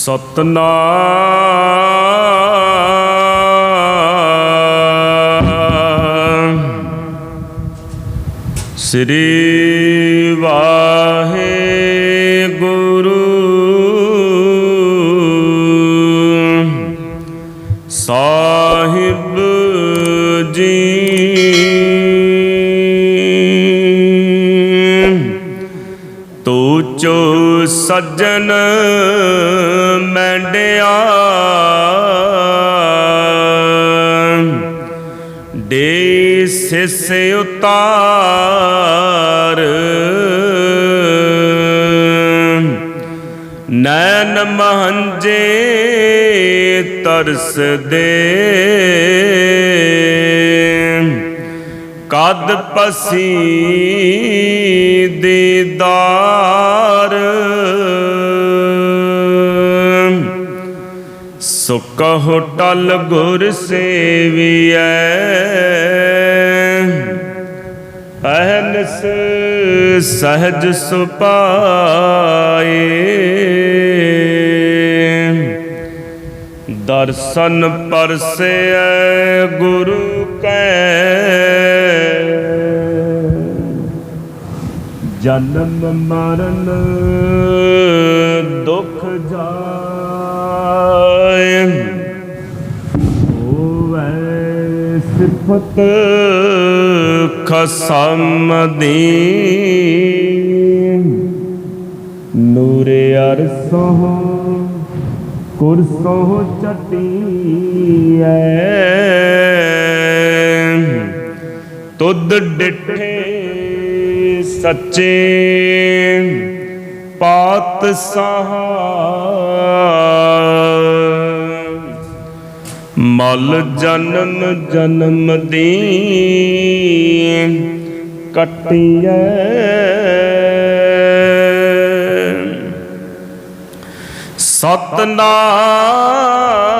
ਸਤਨਾਮ। ਸ੍ਰੀ ਵਾਹਿਗੁਰੂ ਸੱਜਣ ਮੈਂਡਿਆ। ਦੇ ਸਿਸ ਉਤਾਰ। ਨੈਣ ਮਹੰਜੇ ਤਰਸ ਦੇ ਕਦ ਪਸੀ ਦੀਦਾਰ ਸੁਕਹੁ ਟਲ ਗੁਰ ਸੇਵੀਐ। ਅਹਨਸ ਸਹਜ ਸੁਪਾਏ। ਦਰਸ਼ਨ ਪਰਸੈ ਗੁਰੂ ਕੈ। ਜਨਮ ਮਰਨ ਦੁਖ ਜਾਏ। ਹੋਵੇ ਸਿਫਤ ਖਸਮ ਦੀ। ਨੂਰੇ ਅਰਸੋਂ ਕੁਰਸੋਂ ਚਟੀਐ। ਤੁਧ ਡਿਠੇ ਸੱਚੇ ਪਾਤਸ਼ਾਹ। ਮਲ ਜਨਮ ਜਨਮ ਦੀ ਕਟਿਐ। ਸਤਨਾਮ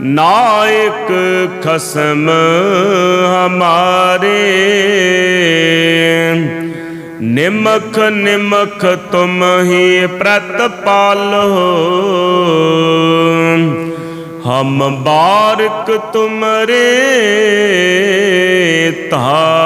ਨਾਇਕ ਖਸਮ ਹਮਾਰੇ। ਨਿਮਖ ਨਿਮਖ ਤੁਮ ਹੀ ਪ੍ਰਤਪਾਲੋ ਹਮ ਬਾਰਕ ਤੁਮਰੇ ਤਾਰੇ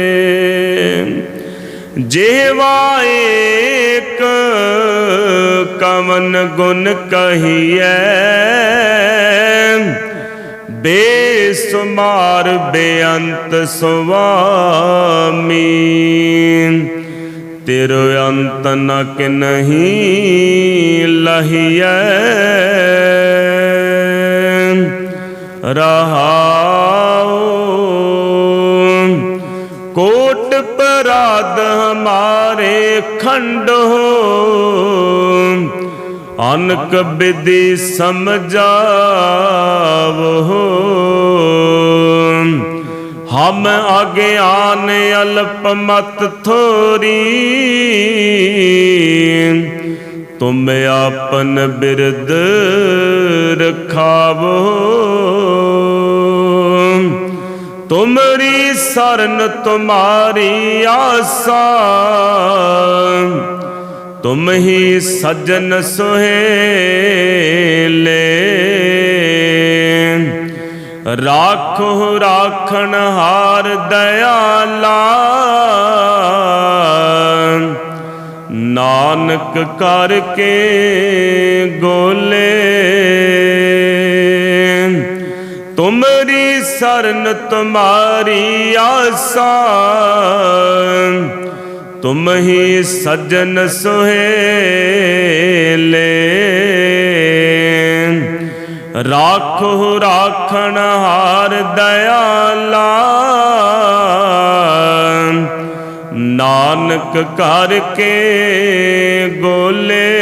ਜੇਵਾ ਏਕ ਕਵਨ ਗੁਣ ਕਹੀਐ। ਬੇਸੁਮਾਰ ਬੇਅੰਤ ਸੁਆਮੀ। ਤੇਰੋ ਅੰਤ ਨ ਕਿਨਹੀ ਲਹੀਐ। ਰਹਾਉ ਕੋਟ ਹਮਾਰੇ ਖੰਡ ਹੋ। ਅਨਕ ਬਿਧੀ ਸਮਝਾਵੋ ਹਮ ਅਗਿਆਨ ਅਲਪ ਮਤ ਥੋਰੀ। ਤੁਮ ਆਪਨ ਬਿਰਦ ਰਖਾਵੋ। ਤੁਮਰੀ सरन तुम्हारी आसा तुम ही सजन सुहेले राखो राखण हार दयाला ਨਾਨਕ ਕਰਕੇ ਗੋਲੇ ਤੁਮਰੀ ਸਰਨ ਤੁਮਾਰੀ ਆਸਾ। ਤੁਮ ਹੀ ਸਜਨ ਸੁਹੇਲੇ। ਰਾਖੋ ਰਾਖਣ ਹਾਰ ਦਇਆਲਾ। ਨਾਨਕ ਕਰਕੇ ਗੋਲੇ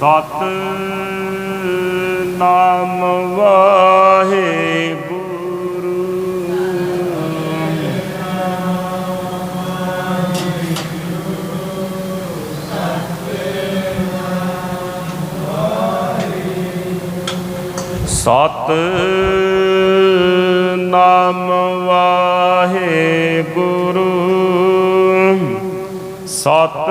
ਸਤ ਨਾਮ ਵਾਹਿਗੁਰੂ। ਸਤ ਨਾਮ ਵਾਹਿਗੁਰੂ। ਸਤ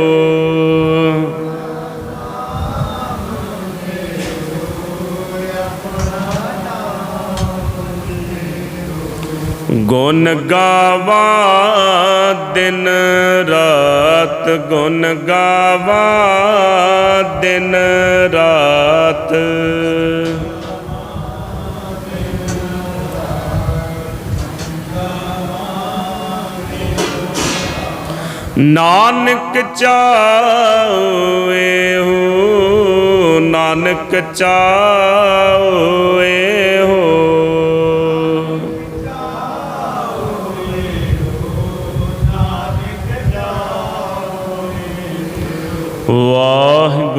ਗੁਣ ਗਾਵਾ ਦਿਨ ਰਾਤ ਗੁਣ ਗਾਵਾ ਦਿਨ ਰਾਤ। ਨਾਨਕ ਚਾਵੇ ਹੋ ਨਾਨਕ ਚਾਵੇ